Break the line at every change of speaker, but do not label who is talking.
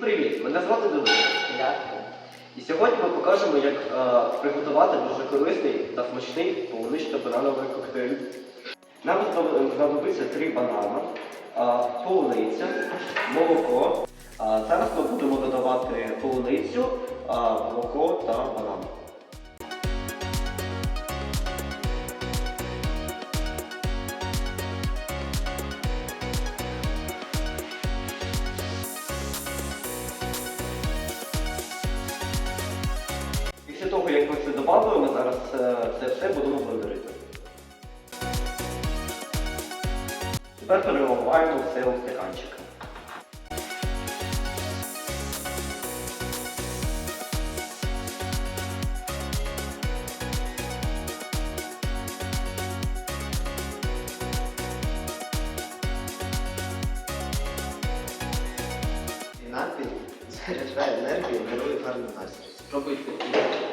Привіт, мене звати Денис. І сьогодні ми покажемо, як е, приготувати дуже корисний та смачний полунично-банановий коктейль. Нам знадобиться три банана, е, полуниця, молоко. Е, зараз ми будемо додавати полуницю, е, молоко та банан. Після того, як ми це додамо, ми зараз е, це все будемо блендерити. Тепер переливаємо все у стаканчик.
Напій заряджає енергію і дарує гарний настрій. Спробуйте.